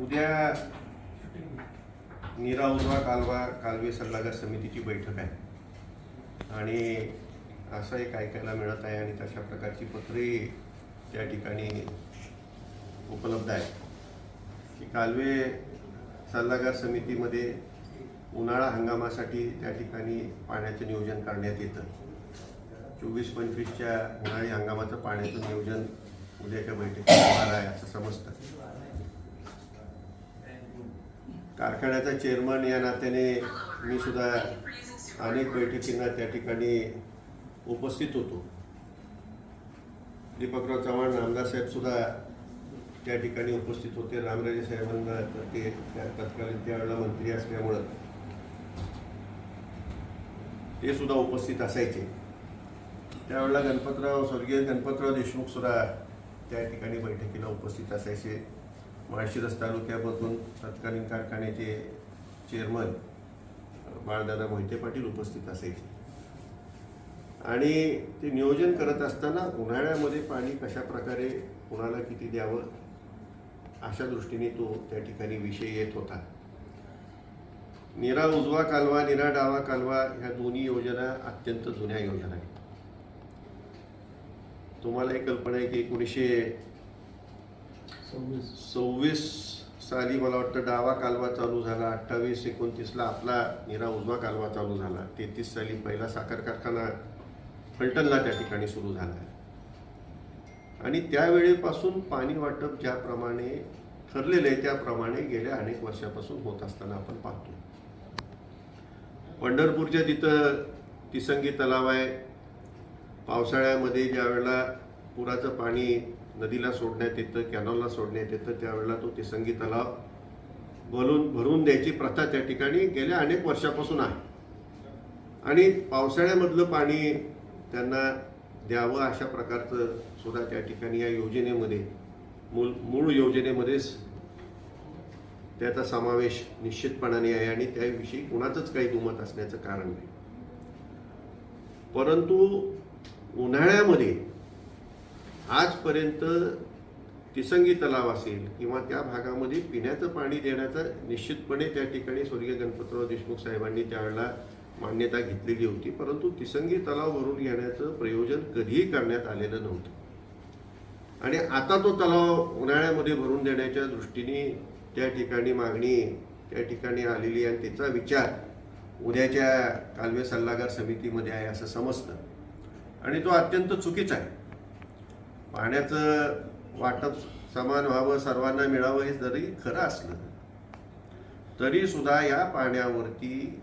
उद्या नीरा उजवा कालवा कालवे सल्लागार समितीची बैठक आहे. आणि असं एक ऐकायला मिळत आहे आणि तशा प्रकारची पत्रे त्या ठिकाणी उपलब्ध आहेत. की कालवे सल्लागार समितीमध्ये उन्हाळा हंगामासाठी त्या ठिकाणी पाण्याचं नियोजन करण्यात येतं. चोवीस पंचवीसच्या उन्हाळी हंगामाचं पाण्याचं नियोजन उद्याच्या बैठकीत होणार आहे असं समजतं. कारखान्याचा चेअरमन या नात्याने मी सुद्धा अनेक बैठकींना त्या ठिकाणी उपस्थित होतो. दीपकराव चव्हाण आमदार साहेबसुद्धा त्या ठिकाणी उपस्थित होते. रामराजे साहेबांना ते त्या तत्कालीन त्यावेळेला मंत्री असल्यामुळं ते सुद्धा उपस्थित असायचे. त्यावेळेला गणपतराव स्वर्गीय गणपतराव देशमुख सुद्धा त्या ठिकाणी बैठकीला उपस्थित असायचे. माळशिरस तालुक्यामधून तत्कालीन कारखान्याचे चेअरमन बाळदादा मोहिते पाटील उपस्थित असायचे आणि ते नियोजन करत असताना उन्हाळ्यामध्ये पाणी कशा प्रकारे कुणाला किती द्यावं अशा दृष्टीने तो त्या ठिकाणी विषय येत होता. निरा उजवा कालवा निरा डावा कालवा ह्या दोन्ही योजना अत्यंत जुन्या योजना आहेत. तुम्हाला एक कल्पना आहे की एकोणीसशे सव्वीस. साली मला वाटतं डावा कालवा चालू झाला अठ्ठावीस एकोणतीसला आपला निरा उजवा कालवा चालू झाला. तेहतीस साली पहिला साखर कारखाना फलटणला त्या ठिकाणी सुरू झाला. आणि त्यावेळेपासून पाणी वाटप ज्याप्रमाणे ठरलेलं आहे त्याप्रमाणे गेल्या अनेक वर्षापासून होत असताना आपण पाहतो. पंढरपूरच्या तिथं तिसंगी तलाव आहे. पावसाळ्यामध्ये ज्यावेळेला पुराचं पाणी नदीला सोडण्यात येतं कॅनॉलला सोडण्यात येतं त्यावेळेला तो तिसंगी तलाव भरून भरून द्यायची प्रथा त्या ठिकाणी गेल्या अनेक वर्षापासून आहे. आणि पावसाळ्यामधलं पाणी त्यांना द्यावं अशा प्रकारचं सुद्धा त्या ठिकाणी या योजनेमध्ये मूल मूळ योजनेमध्येच त्याचा समावेश निश्चितपणाने आहे आणि त्याविषयी कुणाचंच काही दुमत असण्याचं कारण नाही. परंतु उन्हाळ्यामध्ये आजपर्यंत तिसंगी तलाव असेल किंवा त्या भागामध्ये पिण्याचं पाणी देण्याचा निश्चितपणे त्या ठिकाणी स्वर्गीय गणपतराव देशमुख साहेबांनी त्यावेळेला मान्यता घेतलेली होती. परंतु तिसंगी तलाव भरून घेण्याचं प्रयोजन कधीही करण्यात आलेलं नव्हतं. आणि आता तो तलाव उन्हाळ्यामध्ये भरून देण्याच्या दृष्टीने त्या ठिकाणी मागणी त्या ठिकाणी आलेली आणि त्याचा विचार उद्याच्या कालवे सल्लागार समितीमध्ये आहे असं समजतं. आणि तो अत्यंत चुकीचा आहे. पाण्याचं वाटप समान व्हावं सर्वांना मिळावं हे जरी खरं असलं तरी सुद्धा या पाण्यावरती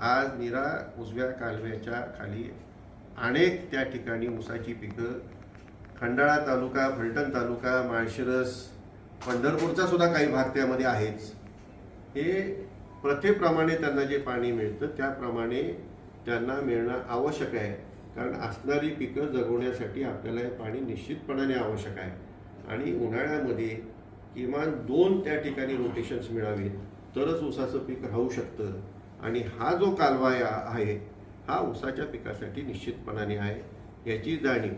आज निरा उजव्या कालव्याच्या खाली अनेक त्या ठिकाणी ऊसाची पिकं खंडाळा तालुका फलटण तालुका माळशिरस पंढरपूरचा सुद्धा काही भाग त्यामध्ये आहेच. हे प्रथेप्रमाणे त्यांना जे पाणी मिळतं त्याप्रमाणे त्यांना मिळणं आवश्यक आहे. कारण असणारी पिकं जगवण्यासाठी आपल्याला हे पाणी निश्चितपणाने आवश्यक आहे. आणि उन्हाळ्यामध्ये किमान दोन त्या ठिकाणी रोटेशन्स मिळावेत तरच ऊसाचं पीक राहू शकतं. आणि हा जो कालवा या- आहे हा ऊसाच्या पिकासाठी निश्चितपणाने आहे. याची जाणीव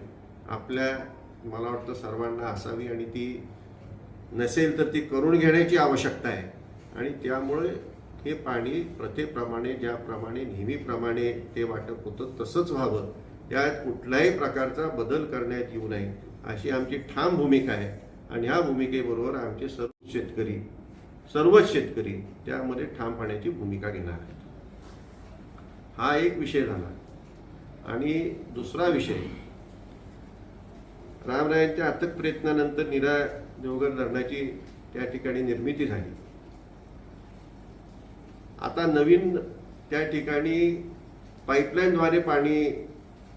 आपल्या मला वाटतं सर्वांना असावी आणि ती नसेल तर ती करून घेण्याची आवश्यकता आहे. आणि त्यामुळे हे पाणी प्रथेप्रमाणे ज्याप्रमाणे नेहमीप्रमाणे ते वाटप होतं तसंच व्हावं. यात कुठल्याही प्रकारचा बदल करण्यात येऊ नये अशी आमची ठाम भूमिका आहे. आणि ह्या भूमिकेबरोबर आमचे सर्व शेतकरी सर्वच शेतकरी त्यामध्ये ठामपणाची भूमिका घेणार आहेत. हा एक विषय झाला. आणि दुसरा विषय रामरायांच्या अथक प्रयत्नानंतर निरा देवगर धरणाची त्या ठिकाणी निर्मिती झाली. आता नवीन त्या ठिकाणी पाईपलाईनद्वारे पाणी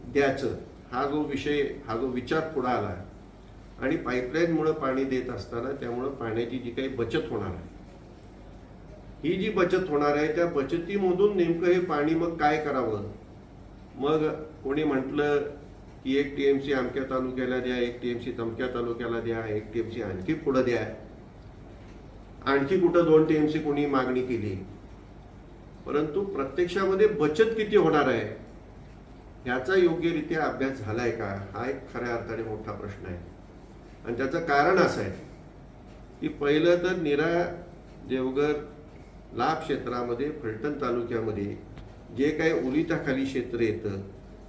द्यायचं हा जो विषय हा जो विचार पुढे आला आणि पाईपलाईनमुळं पाणी देत असताना त्यामुळं पाण्याची जी काही बचत होणार आहे. ही जी बचत होणार आहे त्या बचतीमधून नेमकं हे पाणी मग काय करावं? मग कोणी म्हटलं की एक टी एम सी अमक्या तालुक्याला द्या एक टी एम सी तमक्या तालुक्याला द्या एक टी एम सी आणखी पुढं द्या. आणखी कुठं दोन टी एम सी कोणी मागणी केली? परंतु प्रत्यक्षामध्ये बचत किती होणार आहे? ह्याचा योग्यरित्या अभ्यास झालाय का? हा एक खऱ्या अर्थाने मोठा प्रश्न आहे. आणि त्याचं कारण असं आहे की पहिलं तर निरा देवघर लाभ क्षेत्रामध्ये फलटण तालुक्यामध्ये जे काही ओलिताखाली क्षेत्र येतं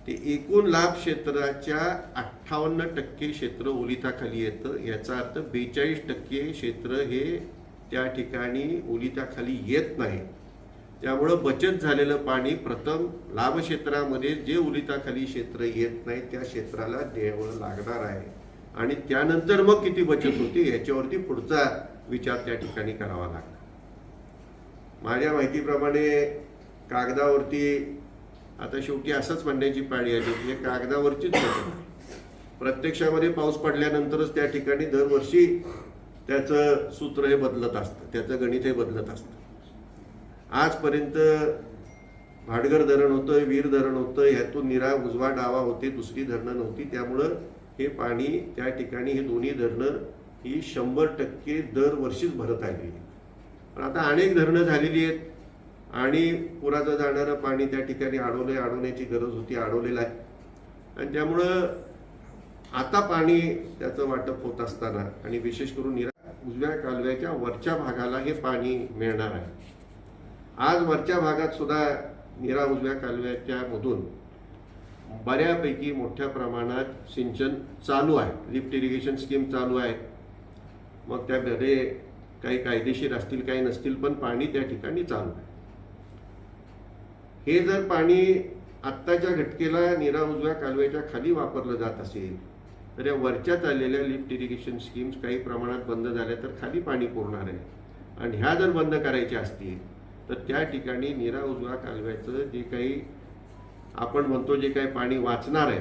ते एकूण लाभ क्षेत्राच्या अठ्ठावन्न टक्के क्षेत्र ओलिताखाली येतं. याचा अर्थ बेचाळीस टक्के क्षेत्र हे त्या ठिकाणी ओलिताखाली येत नाही. त्यामुळं बचत झालेलं पाणी प्रथम लाभ क्षेत्रामध्ये जे उलिताखाली क्षेत्र येत नाही त्या क्षेत्राला द्यावं लागणार आहे. आणि त्यानंतर मग किती बचत होती याच्यावरती पुढचा विचार त्या ठिकाणी करावा लागला माझ्या माहितीप्रमाणे कागदावरती आता शेवटी असंच म्हणण्याची पाळी आली म्हणजे कागदावरचीच बचत. प्रत्यक्षामध्ये पाऊस पडल्यानंतरच त्या ठिकाणी दरवर्षी त्याचं सूत्र हे बदलत असतं त्याचं गणित हे बदलत असतं. आजपर्यंत भाडगर धरण होतं वीर धरण होतं ह्यातून निरा उजवा डावा होते दुसरी धरणं नव्हती. त्यामुळं हे पाणी त्या ठिकाणी हे दोन्ही धरणं ही शंभर टक्के दरवर्षीच भरत आली पण आता अनेक धरणं झालेली आहेत आणि पुराचं जाणारं पाणी त्या ठिकाणी अडवलं अडवण्याची गरज होती अडवलेलं आहे. आणि त्यामुळं आता पाणी त्याचं वाटप होत असताना आणि विशेष करून निरा उजव्या कालव्याच्या वरच्या भागाला हे पाणी मिळणार आहे. आज वरच्या भागात सुद्धा निरा उजव्या कालव्याच्या मधून बऱ्यापैकी मोठ्या प्रमाणात सिंचन चालू आहे. लिफ्ट इरिगेशन स्कीम चालू आहे. मग त्यामध्ये काही कायदेशीर असतील काही नसतील पण पाणी त्या ठिकाणी चालू आहे. हे जर पाणी आत्ताच्या घटकेला निरा उजव्या कालव्याच्या खाली वापरलं जात असेल तर या वरच्या चाललेल्या लिफ्ट इरिगेशन स्कीम्स काही प्रमाणात बंद झाल्या तर खाली पाणी पुरणार आहे. आणि ह्या जर बंद करायच्या असतील तर त्या ठिकाणी निरा उजवा कालव्याचं जे काही आपण म्हणतो जे काही पाणी वाचणार आहे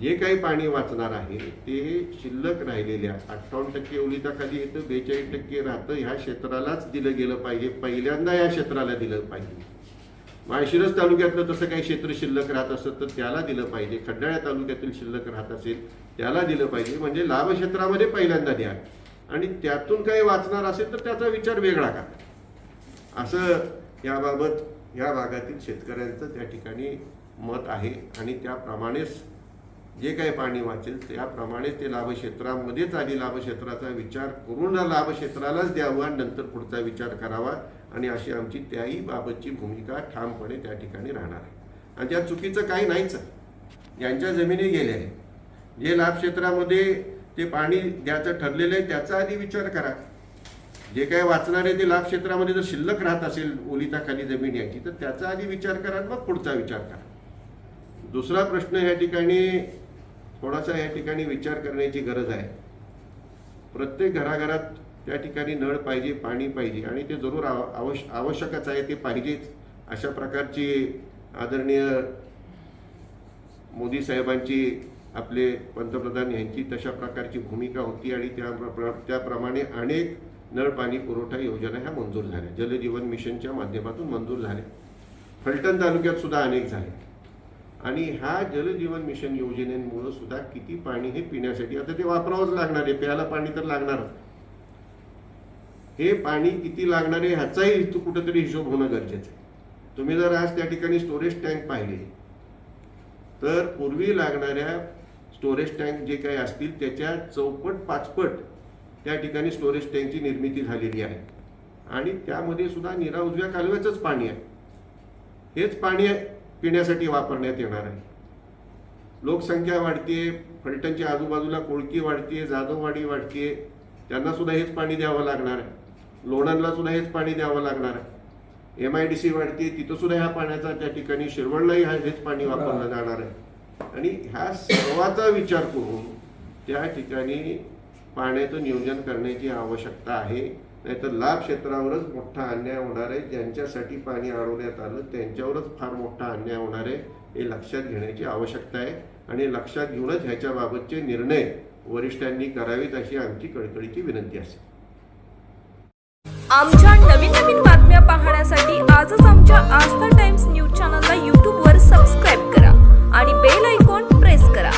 जे काही पाणी वाचणार आहे ते शिल्लक राहिलेल्या अठ्ठावन्न टक्के ओलिताखाली येतं बेचाळीस टक्के राहतं. ह्या क्षेत्रालाच दिलं गेलं पाहिजे. पहिल्यांदा या क्षेत्राला दिलं पाहिजे. माळशिरस तालुक्यातलं तसं काही क्षेत्र शिल्लक राहत असत तर त्याला दिलं पाहिजे. खड्डाळ्या तालुक्यातील शिल्लक राहत असेल त्याला दिलं पाहिजे. म्हणजे लाभ क्षेत्रामध्ये पहिल्यांदा द्या. आणि त्यातून काही वाचणार असेल तर त्याचा विचार वेगळा का असं याबाबत या भागातील शेतकऱ्यांचं त्या ठिकाणी मत आहे आणि त्याप्रमाणेच जे काही पाणी वाचेल त्याप्रमाणेच ते लाभक्षेत्रामध्येच आधी लाभक्षेत्राचा विचार करून लाभक्षेत्रालाच द्यावा नंतर पुढचा विचार करावा आणि अशी आमची त्याही बाबतची भूमिका ठामपणे त्या ठिकाणी राहणार आहे. आणि त्या चुकीचं काही नाहीच यांच्या ज्यांच्या जमिनी गेल्या आहेत. जे लाभक्षेत्रामध्ये ते पाणी द्यायचं ठरलेलं आहे त्याचा आधी विचार करा. जे काही वाचणारे ते लाभ क्षेत्रामध्ये जर शिल्लक राहत असेल ओलिताखाली जमीन याची तर त्याचा आधी विचार करा मग पुढचा विचार करा. दुसरा प्रश्न या ठिकाणी थोडासा या ठिकाणी विचार करण्याची गरज आहे. प्रत्येक घराघरात त्या ठिकाणी नळ पाहिजे पाणी पाहिजे आणि ते जरूर आव- आवश्य आवश्यकच आहे ते पाहिजेच. अशा प्रकारची आदरणीय मोदी साहेबांची आपले पंतप्रधान यांची तशा प्रकारची भूमिका होती आणि त्या त्याप्रमाणे अनेक नळ पाणी पुरवठा योजना ह्या मंजूर झाल्या. जलजीवन मिशनच्या माध्यमातून मंजूर झाल्या. फलटण तालुक्यात सुद्धा अनेक झाले. आणि ह्या जलजीवन मिशन योजनेमुळं सुद्धा किती पाणी हे पिण्यासाठी आता ते वापरावंच लागणार आहे प्यायला पाणी तर लागणारच. हे पाणी किती लागणार आहे ह्याचाही इथं कुठंतरी हिशोब होणं गरजेचं आहे. तुम्ही जर आज त्या ठिकाणी स्टोरेज टँक पाहिले तर पूर्वी लागणाऱ्या स्टोरेज टँक जे काही असतील त्याच्या चौपट पाचपट त्या ठिकाणी स्टोरेज टँकची निर्मिती झालेली आहे. आणि त्यामध्ये सुद्धा निरा उजव्या कालव्याचंच पाणी आहे. हेच पाणी पिण्यासाठी वापरण्यात येणार आहे. लोकसंख्या वाढतीये फलटणच्या आजूबाजूला कोळकी वाढतीये जाधववाडी वाढतीये त्यांना सुद्धा हेच पाणी द्यावं लागणार आहे. लोणंदला सुद्धा हेच पाणी द्यावं लागणार आहे. एम आय डी सी वाढते तिथं सुद्धा ह्या पाण्याचा त्या ठिकाणी शिरवणलाही हा हेच पाणी वापरलं जाणार आहे. आणि ह्या सर्वाचा विचार करून त्या ठिकाणी पाण्याचं नियोजन करण्याची आवश्यकता आहे. नाहीतर लाभ क्षेत्रावरच मोठा अन्याय होणार आहे. ज्यांच्यासाठी पाणी अडवण्यात आलं त्यांच्यावरच फार मोठा अन्याय होणार आहे हे लक्षात घेण्याची आवश्यकता आहे. आणि लक्षात घेऊनच ह्याच्याबाबतचे निर्णय वरिष्ठांनी करावेत अशी आमची कळकळीची विनंती असेल आमच्या नवीन नवीन बातम्या पाहण्यासाठी आजच आमच्या आस्था टाइम्स न्यूज चॅनलला यूट्यूबवर सबस्क्राईब करा आणि बेल आयकॉन प्रेस करा.